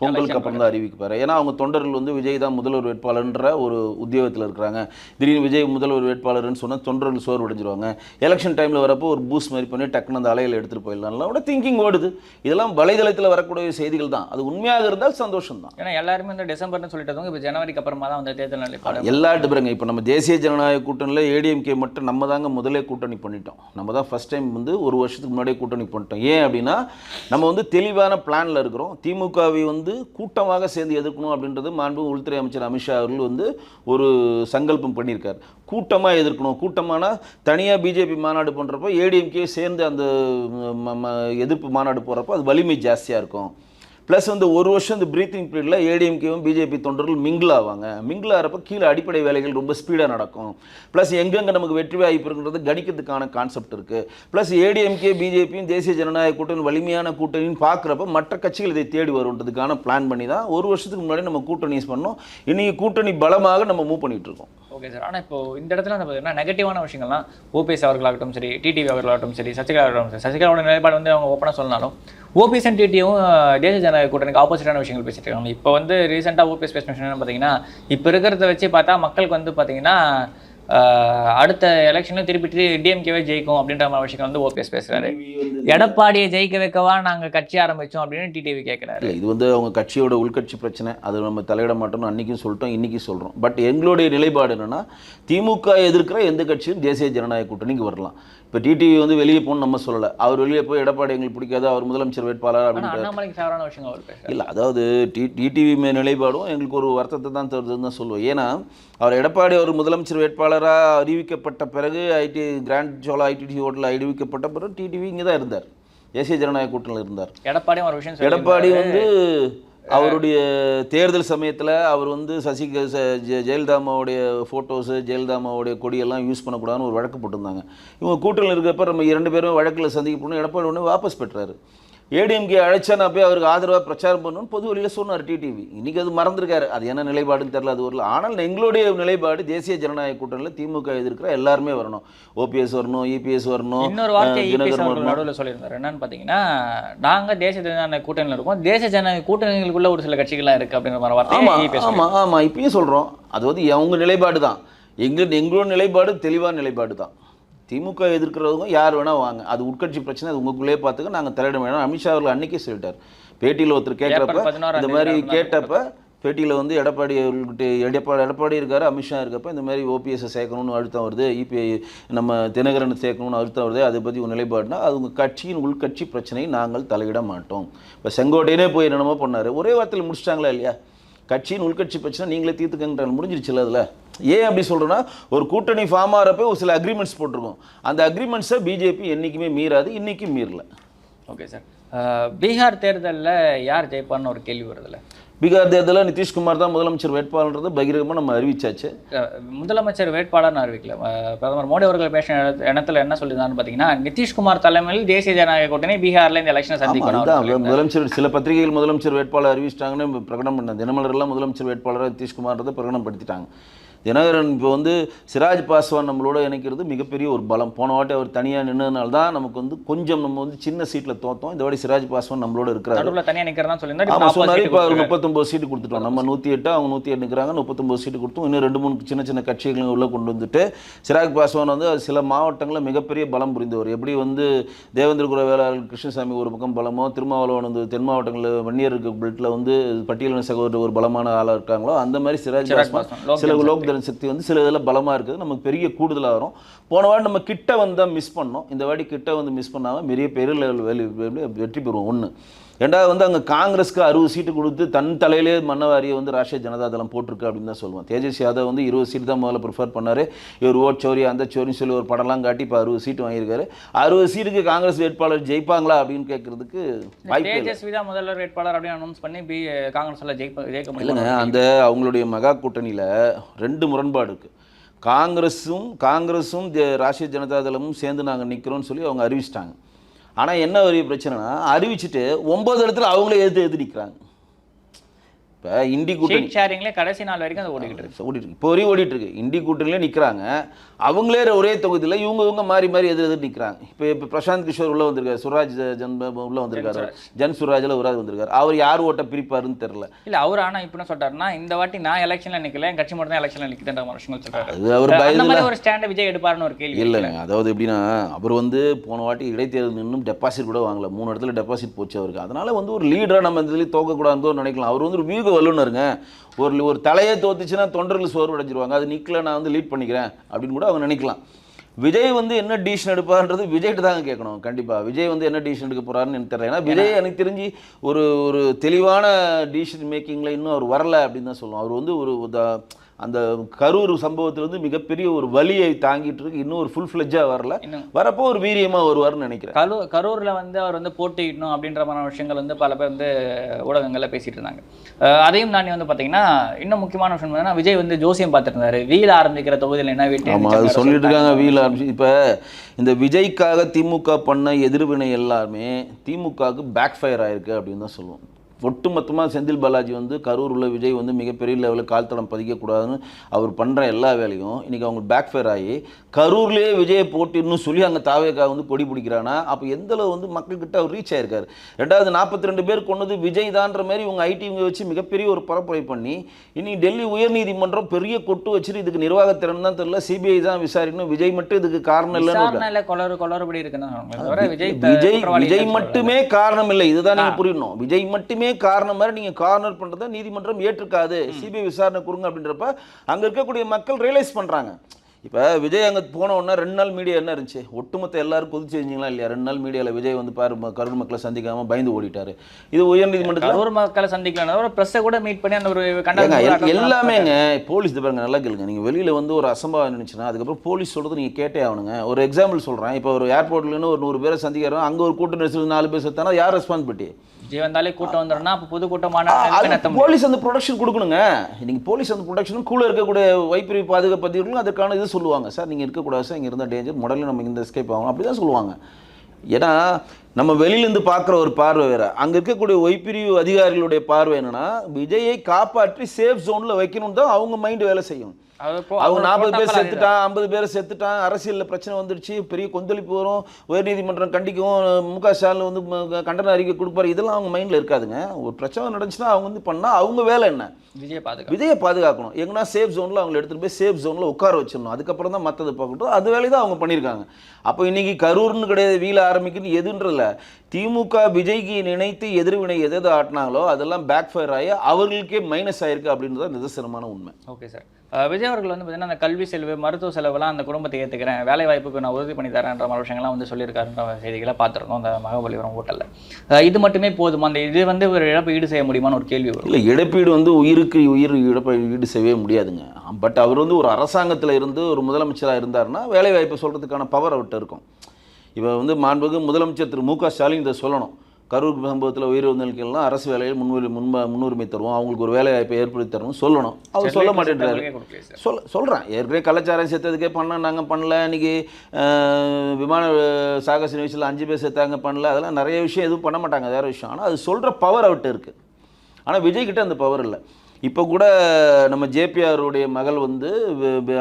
பொங்கலுக்கு அப்புறம் தான் அறிவிப்பாரு ஏன்னா அவங்க தொண்டர்கள் வந்து விஜய் தான் முதல்வர் வேட்பாளர்ன்ற ஒரு உத்தியோகத்தில் இருக்கிறாங்க. திடீர்னு விஜய் முதல்வர் வேட்பாளர்னு சொன்னால் தொண்டர்கள் சோர்வு அடைஞ்சிருவாங்க. எலெக்ஷன் டைமில் வரப்போ ஒரு பூஸ்ட் மாதிரி பண்ணி டக்குன்னு அந்த அலையில் எடுத்துகிட்டு போயிடலாம். கூட திங்கிங் ஓடுது. இதெல்லாம் வலைதளத்தில் வரக்கூடிய செய்திகள் தான். அது உண்மையாக இருந்தால் சந்தோஷம் தான். ஏன்னா எல்லாருமே இந்த டிசம்பர்னு சொல்லிட்டவங்க இப்போ ஜனவரிக்கு அப்புறமா தான் வந்து தேர்தல் நிலைப்பாடு எல்லா பாருங்க இப்போ நம்ம தேசிய ஜனநாயக கூட்டணியில் ஏடிஎம்கே மட்டும் நம்ம தாங்க முதலே கூட்டணி பண்ணிட்டோம். நம்ம தான் ஃபர்ஸ்ட் டைம் வந்து ஒரு வருஷத்துக்கு முன்னாடியே கூட்டணி பண்ணிட்டோம். ஏன் அப்படின்னா நம்ம வந்து தெளிவான பிளானில் இருக்கிறோம். திமுகவை வந்து கூட்டமாக சேர்ந்து எதிர்க்கணும் அப்படின்றது மாண்பு உள்துறை அமைச்சர் அமித்ஷா அவர்கள் வந்து ஒரு சங்கல்பம் பண்ணியிருக்கார். கூட்டமாக எதிர்க்கணும். கூட்டமான தனியாக பிஜேபி மாநாடு பண்ணுறப்போ ஏடிஎம்கே சேர்ந்து அந்த எதிர்ப்பு மாநாடு போகிறப்போ அது வலிமை ஜாஸ்தியாக இருக்கும். ப்ளஸ் வந்து ஒரு வருஷம் இந்த ப்ரீத்திங் பீரியடில் ஏடிஎம்கேவும் பிஜேபி தொண்டர்கள் மிங்கிள் ஆவாங்க மிங்கிள் ஆகிறப்ப கீழே அடிப்படை வேலைகள் ரொம்ப ஸ்பீடாக நடக்கும். ப்ளஸ் எங்கெங்கே நமக்கு வெற்றி வாய்ப்பு இருக்குன்றது கணிக்கிறதுக்கான கான்செப்ட் இருக்குது ப்ளஸ் ஏடிஎம்கே பிஜேபியும் தேசிய ஜனநாயக கூட்டணி வலிமையான கூட்டணின்னு பார்க்குறப்ப மற்ற கட்சிகள் இதை தேடி வருன்றதுக்கான பிளான் பண்ணி தான் ஒரு வருஷத்துக்கு முன்னாடி நம்ம கூட்டணிஸ் பண்ணோம். இன்றைக்கி கூட்டணி பலமாக நம்ம மூவ் பண்ணிட்டு இருக்கோம். ஓகே சார் ஆனால் இப்போ இந்த இடத்துல வந்து பார்த்தீங்கன்னா நெகட்டிவான விஷயங்கள்லாம் ஓபிஎஸ் அவர்களாகட்டும் சரி டிடிவி அவர்களாகட்டும் சரி சசிகலா அவர்களாகட்டும் சரி சசிகலாவோட நிலைப்பாடு வந்து அவங்க ஓப்பனாக சொன்னாலும் ஓபிஎஸ் அண்ட் டிடியும் தேசிய ஜனநாயக கூட்டணிக்கு ஆப்போசிட்டான விஷயங்கள் பேசிட்டு இருக்காங்க. இப்போ வந்து ரீசெண்டாக ஓபிஎஸ் பேசின விஷயம் என்ன பார்த்தீங்கன்னா இப்போ இருக்கிறத வச்சு பார்த்தா மக்களுக்கு வந்து பார்த்தீங்கன்னா அடுத்த எலெக்ஷனில் திருப்பி டிஎம்கேவே ஜெயிக்கும் அப்படின்ற மாதிரி விஷயங்கள் வந்து ஓபிஎஸ் பேசுறாரு. எடப்பாடியை ஜெயிக்க வைக்கவா நாங்கள் கட்சி ஆரம்பிச்சோம் அப்படின்னு டிடிவி கேட்குறாரு இல்லை இது வந்து அவங்க கட்சியோட உள்கட்சி பிரச்சனை. அது நம்ம தலையிட மாட்டோம்னு அன்றைக்கும் சொல்லிட்டோம் இன்றைக்கும் சொல்கிறோம் பட் எங்களுடைய நிலைப்பாடு என்னென்னா திமுக எதிர்க்கிற எந்த கட்சியும் தேசிய ஜனநாயக கூட்டணிக்கு வரலாம். இப்போ டிடிவி வந்து வெளியே போகணும்னு நம்ம சொல்லலை. அவர் வெளியே போய் எடப்பாடி எங்களுக்கு பிடிக்காது அவர் முதலமைச்சர் வேட்பாளர் பேசுறாரு. இல்லை அதாவது டி டிடிவி நிலைப்பாடும் எங்களுக்கு ஒரு வருத்தத்தை தான் தருதுன்னு தான் சொல்லுவோம். ஏன்னா அவர் எடப்பாடி அவர் முதலமைச்சர் வேட்பாளராக அறிவிக்கப்பட்ட பிறகு ஐடி கிராண்ட் சோலா ஐடிடி ஹோட்டலில் அறிவிக்கப்பட்ட பிறகு டிடிவி இங்கே தான் இருந்தார். தேசிய ஜனநாயக கூட்டணியில் இருந்தார். எடப்பாடியும் ஒரு விஷயம் எடப்பாடி. வந்து அவருடைய தேர்தல் சமயத்தில் அவர் வந்து சசி ச- ஜெ- ஜெயலலிதாமாவுடைய ஃபோட்டோஸு ஜெயலலிதாமாவுடைய கொடியெல்லாம் யூஸ் பண்ணக்கூடாதுன்னு ஒரு வழக்கு போட்டிருந்தாங்க. இவங்க கூட்டணியில் இருக்கப்ப நம்ம இரண்டு பேரும் வழக்கில் சந்திக்க போகணும் எடப்பாடி ஒன்று வாபஸ் பெற்றாரு. ஏடிஎம்கே அழைச்சா நான் போய் அவருக்கு ஆதரவாக பிரச்சாரம் பண்ணணும்னு பொது வழியில் சொன்னார் டிடிவி. இன்னைக்கு அது மறந்துருக்காரு. அது என்ன நிலைப்பாடுன்னு தெரியல அது வரல ஆனால் எங்களுடைய நிலைப்பாடு தேசிய ஜனநாயக கூட்டணியில் திமுக எதிர்க்கிற எல்லாருமே வரணும். ஓபிஎஸ் வரணும் இபிஎஸ் வரணும் இன்னொரு நடுவில் சொல்லியிருந்தார். என்னன்னு பார்த்தீங்கன்னா நாங்க தேசிய ஜனநாயக கூட்டணியில் இருக்கோம். தேசிய ஜனநாயக கூட்டணிகளுக்குள்ள ஒரு சில கட்சிகள்லாம் இருக்கு அப்படின்ற மாதிரி வார்த்தை ஆமா இபிஎஸ் ஆமா ஆமா. இப்பயும் சொல்றோம். அது வந்து அவங்க நிலைப்பாடு தான். எங்க எங்களோட நிலைப்பாடு தெளிவான நிலைப்பாடு தான். திமுக எதிர்க்கிறவங்க யார் வேணா வாங்க. அது உட்கட்சி பிரச்சனை அது உங்களுக்குள்ளே பார்த்துக்க நாங்க தலையிட வேணாம். அமித்ஷா அவர்கள் அன்னைக்கே சொல்லிட்டார். பேட்டியில் ஒருத்தர் கேட்குறப்ப இந்த மாதிரி கேட்டப்ப பேட்டியில் வந்து எடப்பாடி அவர்கள்கிட்ட எடப்பாடி எடப்பாடி இருக்காரு அமித்ஷா இருக்கப்ப இந்த மாதிரி ஓபிஎஸ்ஸை சேர்க்கணும்னு அழுத்தம் வருது இபி நம்ம தினகரனை சேர்க்கணும்னு அழுத்தம் வருது அதை பற்றி ஒரு நிலைப்பாடுனா அது உங்கள் கட்சியின் உள்கட்சி பிரச்சனையை நாங்கள் தலையிட மாட்டோம். இப்போ செங்கோட்டையனே போய் என்னென்னமோ பண்ணார். ஒரே வார்த்தையில் முடிச்சிட்டாங்களா இல்லையா? கட்சியின் உள்கட்சி பிரச்சனை நீங்களே தீர்த்துக்கன்றாங்க முடிஞ்சிருச்சுல அதில்? ஏன் அப்படி சொல்கிறேன்னா ஒரு கூட்டணி ஃபார்ம் ஆகிறப்ப ஒரு சில அக்ரிமெண்ட்ஸ் போட்டிருக்கோம். அந்த அக்ரிமெண்ட்ஸை பிஜேபி என்றைக்குமே மீறாது இன்றைக்கும் மீறல. ஓகே சார் பீகார் தேர்தல்ல யார் ஜெயிப்பார்னு ஒரு கேள்வி வருதுல்ல? பீகார் தேர்தலில் நிதிஷ்குமார் தான் முதலமைச்சர் வேட்பாளர்ன்றது பகிரங்கமாக நம்ம அறிவிச்சாச்சு. முதலமைச்சர் வேட்பாளர்னு அறிவிக்கல. பிரதமர் மோடி அவர்கள் பேசின இடத்துல என்ன சொல்லியிருந்தாருன்னு பார்த்தீங்கன்னா நிதிஷ்குமார் தலைமையில் தேசிய ஜனநாயக கூட்டணி பீகார்ல இந்த எலெக்ஷனை சந்திக்கணும். முதலமைச்சர் சில பத்திரிகைகள் முதலமைச்சர் வேட்பாளர் அறிவிச்சிட்டாங்கன்னு பிரகடனம் பண்ணாங்க தினமலர்லாம் முதலமைச்சர் வேட்பாளராக நிதிஷ்குமார்ன்றதை பிரகடனப்படுத்திட்டாங்க. தினகரன் இப்போ வந்து சிராஜ் பாஸ்வான் நம்மளோட இணைக்கிறது மிகப்பெரிய ஒரு பலம். போன வாட்டி அவர் தனியாக நின்றதுனால தான் நமக்கு வந்து கொஞ்சம் நம்ம வந்து சின்ன சீட்டில் தோத்தோம். இந்த வாட்டி சிராஜ் பாஸ்வான் நம்மளோட இருக்கிறாரு. நடுவுல தனியா நிக்கிறதா சொல்லியிருந்தாரு ஆமா இப்ப சொன்னாரு opposite இப்போ அவர். முப்பத்தொம்பது சீட்டு கொடுத்துட்டோம். நம்ம நூற்றி எட்டு அவங்க நூற்றி எட்டு நிற்கிறாங்க முப்பத்தொம்பது சீட்டு கொடுத்தோம் இன்னும் ரெண்டு மூணு சின்ன சின்ன கட்சிகளை உள்ளே கொண்டு வந்துட்டு சிராக் பாஸ்வான் வந்து சில மாவட்டங்களில் மிகப்பெரிய பலம் புரிந்தவர். எப்படி வந்து தேவேந்திர குல வேளாளர் கிருஷ்ணசாமி ஒரு பக்கம் பலமோ திருமாவளவன் வந்து தென் மாவட்டங்களில் வன்னியர் பெல்ட்டில் வந்து பட்டியலின சகோதரர் ஒரு பலமான ஆளாக இருக்காங்களோ அந்த மாதிரி சிராஜ் பாஸ்வான் சில. லோக் எதிர்ப்பு சக்தி வந்து சில இதில் பலமாக இருக்குது. நமக்கு பெரிய கூடுதலாக வரும். போன வாட்டி நம்ம கிட்ட வந்தால் மிஸ் பண்ணோம். இந்த வாட்டி கிட்ட வந்து மிஸ் பண்ணாமல் பெரிய பெரிய லெவல் வெற்றி பெறுவோம். ஒன்று ரெண்டாவது வந்து அங்கே காங்கிரஸ்க்கு அறுபது சீட்டு கொடுத்து தன் தலையிலே மன்னவாரியை வந்து ராஷ்ட்ரிய ஜனதா தளம் போட்டிருக்கு அப்படின்னு தான் சொல்லுவோம் தேஜஸ்வி யாதவ் வந்து இருபது சீட்டு தான் முதல்ல ப்ரிஃபர் பண்ணார். இவர் ஓட் சோரி அந்த சோரின்னு சொல்லி ஒரு படம்லாம் காட்டி இப்போ அறுபது சீட்டு வாங்கியிருக்காரு. அறுபது சீட்டுக்கு காங்கிரஸ் வேட்பாளர் ஜெயிப்பாங்களா அப்படின்னு கேட்கறதுக்கு வாய்ப்பு தேஜஸ்வி தான் முதல்வர் வேட்பாளர் அப்படின்னு அனௌன்ஸ் பண்ணி பி காங்கிரஸ்ல ஜெயிப்ப ஜெயிக்க முடியல அந்த அவங்களுடைய மெகா கூட்டணியில் ரெண்டு முரண்பாடு இருக்குது காங்கிரஸும் காங்கிரஸும் ராஷ்ட்ரிய ஜனதா தளமும் சேர்ந்து நாங்கள் நிற்கிறோம்னு சொல்லி அவங்க அறிவிச்சிட்டாங்க. ஆனால் என்ன ஒரு பிரச்சனைனா அறிவிச்சிட்டு ஒன்பது இடத்துல அவங்களே எதிர்த்து எதிர்த்து நிற்கிறாங்க இப்போ இண்டி கூட்டணி. ஷீட் ஷேரிங்ல கடைசி நாள் வரைக்கும் அது ஓடிக்கிட்டு இருக்கு. ஓடிட்டு இருக்கு. இப்போ வரையும் ஓடிட்டு இருக்கு. இண்டி கூட்டணியிலே நிற்கிறாங்க அவங்களே ஒரே தொகுதியில் இவங்க இவங்க மாறி மாறி எதிர் எதிர் நிற்கிறாங்க இப்போ இப்போ பிரசாந்த் கிஷோர் உள்ள வந்திருக்காரு. சுராஜ் ஜன் உள்ள வந்திருக்காரு. ஜன் சுராஜில் ஒரு வந்திருக்காரு. அவர் யார் ஓட்ட பிரிப்பாருன்னு தெரில இல்ல அவர் ஆனா இப்ப என்ன சொல்றாருன்னா இந்த வாட்டி நான் எலெக்ஷன்ல நிக்கல என் கட்சி மட்டும் தான் எலெக்ஷன்ல மாதிரி விஷயங்கள் சொல்றாரு. அது அவர் மாதிரி ஒரு ஸ்டாண்ட் விஜய் எடுப்பாருன்னு ஒரு கேள்வி இல்லைங்க அதாவது எப்படின்னா அவர் வந்து போன வாட்டி இடைத்தேர்தல் இன்னும் டெபாசிட் கூட வாங்கல. மூணு இடத்துல டெபாசிட் போச்சு அவருக்கு. அதனால வந்து ஒரு லீடராக நம்ம இந்த இதுலேயே தோக்கக்கூடாதுன்னு நினைக்கலாம். அவர் வந்து ஒரு வியூக வல்லுனருங்க ஒரு ஒரு தலையே தோத்துச்சுன்னா தொண்டர்கள் சோர்வு அடைஞ்சிருவாங்க அது நிக்கல நான் வந்து லீட் பண்ணிக்கிறேன் அப்படின்னு கூட அவங்க நினைக்கலாம். விஜய் வந்து என்ன டிசிஷன் எடுப்பார்ன்றது விஜய்கிட்ட தாங்க கேட்கணும். கண்டிப்பாக விஜய் வந்து என்ன டிசிஷன் எடுக்க போறாருன்னு எனக்கு தெரியல. ஏன்னா விஜய் எனக்கு தெரிஞ்சு ஒரு ஒரு தெளிவான டிசிஷன் மேக்கிங்கில் இன்னும் அவர் வரல அப்படின்னு தான் சொல்லுவோம். அவர் வந்து ஒரு அந்த கரூர் சம்பவத்தில் வந்து மிகப்பெரிய ஒரு வலியை தாங்கிட்டு இருக்கு. இன்னும் ஒரு ஃபுல் ஃப்ளெஜ்ஜாக வரல. வரப்போ ஒரு வீரியமாக வருவார்னு நினைக்கிறேன். கரூர் கரூர்ல வந்து அவர் வந்து போட்டியிடணும் அப்படின்ற மாதிரி விஷயங்கள் வந்து பல பேர் வந்து ஊடகங்கள்ல பேசிட்டு இருந்தாங்க. அதையும் தாண்டி வந்து பாத்தீங்கன்னா இன்னும் முக்கியமான விஷயம் என்னன்னா விஜய் வந்து ஜோசியம் பார்த்துருந்தாரு. வீல ஆரம்பிக்கிற தொகுதியில் என்ன வீட்டு ஆமாம் அது சொல்லிட்டு இருக்காங்க வீல் ஆரம்பிச்சு. இப்போ இந்த விஜய்க்காக திமுக பண்ண எதிர்வினை எல்லாமே திமுகவுக்கு பேக் ஃபயர் ஆயிருக்கு அப்படின்னு தான் சொல்லுவோம். ஒட்டுமொத்தமாக செந்தில் பாலாஜி வந்து கரூர் உள்ள விஜய் வந்து மிகப்பெரிய லெவலில் கால் தடம் பதிக்கக்கூடாதுன்னு அவர் பண்ணுற எல்லா வேலையும் இன்றைக்கி அவங்க பேக் ஃபயர் ஆகி கரூர்லேயே விஜயை போட்டின்னு சொல்லி அங்கே தாவேக்கா வந்து கொடி பிடிக்கிறானா? அப்போ எந்த அளவு வந்து மக்கள்கிட்ட அவர் ரீச் ஆயிருக்காரு? ரெண்டாவது நாற்பத்தி ரெண்டு பேர் கொண்டது விஜய் தான்ற மாதிரி இவங்க ஐடி வச்சு மிகப்பெரிய ஒரு பரப்புரை பண்ணி இன்னைக்கு டெல்லி உயர்நீதிமன்றம் பெரிய கொட்டு வச்சுட்டு இதுக்கு நிர்வாகத்திறன் தான் தெரியல. சிபிஐ தான் விசாரிக்கணும். விஜய் மட்டும் இதுக்கு காரணம் இல்லைன்னு கொளறு கொளறுபடி இருக்குன்னு விஜய் விஜய் விஜய் மட்டுமே காரணம் இல்லை. இதுதான் நீங்க ஆ. புரியணும். விஜய் மட்டுமே காரணம் மாதிரி நீங்க கார்னர் பண்றதை நீதிமன்றம் ஏற்றுக்காது. சிபிஐ விசாரணை கொடுங்க அப்படின்றப்ப அங்க இருக்கக்கூடிய மக்கள் ரியலைஸ் பண்றாங்க. இப்ப விஜய் அங்க போன உடனே ரெண்டு நாள் மீடியா என்ன இருந்துச்சு? ஒட்டுமொத்த எல்லாரும் கொதிச்சு செஞ்சீங்களா இல்லையா? ரெண்டு நாள் மீடியால விஜய் வந்து பாரு கரூர் மக்களை சந்திக்காம பயந்து ஓடிட்டாரு. இது உயர்நீதிமன்றத்தில்? கரூர் மக்களை சந்திக்கலாம் ஒரு பிரஸ்ஸை கூட மீட் பண்ணி அந்த ஒரு எல்- எல்லாமேங்க போலீஸ் இது பாருங்க நல்லா கேளுங்க. நீங்கள் வெளியில் வந்து ஒரு அசம்பாவம் இருந்துச்சுன்னா அதுக்கப்புறம் போலீஸ் சொல்கிறது நீங்கள் கேட்டே ஆகணுங்க. ஒரு எக்ஸாம்பிள் சொல்கிறேன் இப்போ ஒரு ஏர்போர்ட்லேருந்து ஒரு நூறு பேரை சந்திக்கிறோம் அங்கே ஒரு கூட்டம் நெரிசல் நாலு பேர் செத்தானா யார் ரெஸ்பான்சிபிலிட்டி விஜய் வந்தாலே கூட்டம் வந்துடும்னா அப்ப புது கூட்டமான நடத்த முடியும். போலீஸ் அந்த ப்ரொடக்ஷன் கொடுக்கணுங்க. நீங்கள் போலீஸ் அந்த ப்ரொடக்ஷன் கூட இருக்கக்கூடிய வைப்பிரி பாதுகாப்பதிகளும் அதுக்கான இது சொல்லுவாங்க. சார் நீங்கள் இருக்கக்கூடாது சார் இங்கே இருந்தால் டேஞ்சர் முதல்ல நம்ம இந்த எஸ்கேப் ஆகும் அப்படி தான் சொல்லுவாங்க. ஏன்னா நம்ம வெளியிலேருந்து பார்க்குற ஒரு பார்வை வேற. அங்கே இருக்கக்கூடிய ஒய்பிரிவு அதிகாரிகளுடைய பார்வை என்னன்னா விஜயை காப்பாற்றி சேஃப் ஜோனில் வைக்கணும் தான் அவங்க மைண்டு வேலை செய்யும். அவங்க நாற்பது பேர் செத்துட்டான் ஐம்பது பேர் செத்துட்டான் அரசியலில் பிரச்சனை வந்துடுச்சு பெரிய கொந்தளிப்பு வரும் உயர்நீதிமன்றம் கண்டிக்கும் மு க ஸ்டாலின் வந்து கண்டன அறிக்கை கொடுப்பாரு இதெல்லாம் அவங்க மைண்டில் இருக்காதுங்க. ஒரு பிரச்சனை நடந்துச்சுன்னா அவங்க வந்து பண்ணால் அவங்க வேலை என்ன? விஜய் பாதுகாப்பு விஜயை பாதுகாக்கணும். எங்கன்னா சேஃப் ஜோனில் அவங்களை எடுத்துகிட்டு போய் சேஃப் ஜோனில் உட்கார வச்சிடணும். அதுக்கப்புறம் தான் மற்றது பார்க்கட்டும். அது வேலையை தான் அவங்க பண்ணியிருக்காங்க. அப்போ இன்னைக்கு கரூர்னு கிடையாது வீல ஆரம்பிக்குன்னு எதுன்றல திமுக விஜய்க்கு நினைத்து எதிர்வினை எது எது ஆட்டினாங்களோ அதெல்லாம் பேக் ஃபயர் ஆகி அவர்களுக்கே மைனஸ் ஆயிருக்கு அப்படின்றது நிதர்சனமான உண்மை. ஓகே சார் விஜய் அவர்கள் வந்து பார்த்தீங்கன்னா அந்த கல்வி செலவு மருத்துவ செலவுலாம் அந்த குடும்பத்தை ஏற்றுக்கிறேன் வேலை வாய்ப்புக்கு நான் உறுதி பண்ணி தரேன்ற மாதிரி விஷயங்கள்லாம் வந்து சொல்லியிருக்காருன்ற செய்திகளை பார்த்துருந்தோம் அந்த மகாபலிபுரம் ஹோட்டலில் இது மட்டுமே போதுமா? அந்த இது வந்து ஒரு இழப்பு ஈடு செய்ய முடியுமான்னு ஒரு கேள்வி வரும். இல்லை இழப்பீடு வந்து உயிருக்கு உயிர் இழப்பை ஈடு செய்யவே முடியாதுங்க. பட் அவர் வந்து ஒரு அரசாங்கத்தில் இருந்து ஒரு முதலமைச்சராக இருந்தாருன்னா வேலை வாய்ப்பு சொல்கிறதுக்கான பவர் அவர்கிட்ட இருக்கும். இப்போ வந்து மாண்புக்கு முதலமைச்சர் திரு மு க ஸ்டாலின் இதை சொல்லணும். கரூர் சம்பவத்தில் உயிரிழந்தவர்களுக்கெல்லாம் அரசு வேலையில் முன்னுரி முன்ப முன்னுரிமை தருவோம். அவங்களுக்கு ஒரு வேலை வாய்ப்பை ஏற்படுத்தி தரணும் சொல்லணும். அவர் சொல்ல மாட்டேன்றாரு. சொல்ல சொல்கிறேன் ஏற்கனவே கள்ளச்சாரம் செத்ததுக்கே பண்ண நாங்கள் பண்ணல. இன்னைக்கு அஹ், விமான சாகச நிகழ்ச்சியில் அஞ்சு பேர் செத்தாங்க பண்ணல. அதெல்லாம் நிறைய விஷயம் எதுவும் பண்ண மாட்டாங்க வேறு விஷயம். ஆனால் அது சொல்கிற பவர் அவர்கிட்ட இருக்குது ஆனால் விஜய் கிட்ட அந்த பவர் இல்லை. இப்போ கூட நம்ம ஜேபிஆருடைய மகள் வந்து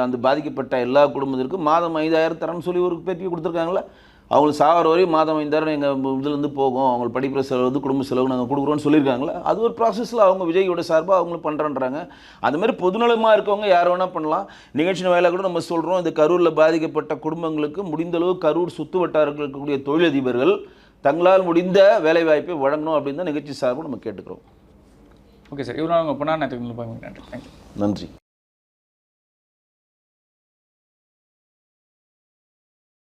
அந்த பாதிக்கப்பட்ட எல்லா குடும்பத்திற்கும் மாதம் ஐந்தாயிரம் தரேன்னு சொல்லி ஒரு பேட்டி கொடுத்துருக்காங்களே அவங்களுக்கு சாகிற வரையும் மாதம் ஐந்தாயிரம் எங்கள் இதுலேருந்து போகும். அவங்க படிக்கிற செலவு வந்து குடும்ப செலவு நாங்கள் கொடுக்குறோன்னு சொல்லியிருக்காங்களே அது ஒரு ப்ராசஸில் அவங்க விஜயோட சார்பாக அவங்களும் பண்ணுறேன்றாங்க அது மாதிரி பொதுநலமாக இருக்கவங்க யார் வேணால் பண்ணலாம். நிகழ்ச்சி வாயிலாக கூட நம்ம சொல்கிறோம் இந்த கரூரில் பாதிக்கப்பட்ட குடும்பங்களுக்கு முடிந்தளவு கரூர் சுற்று வட்டாரத்தில் இருக்கக்கூடிய தொழிலதிபர்கள் தங்களால் முடிந்த வேலைவாய்ப்பை வழங்கணும் அப்படின்னு தான் நிகழ்ச்சி சார்பாக நம்ம கேட்டுக்கிறோம். ஓகே சார் இவ்வளோ உங்கள் தேங்க்யூ நன்றி.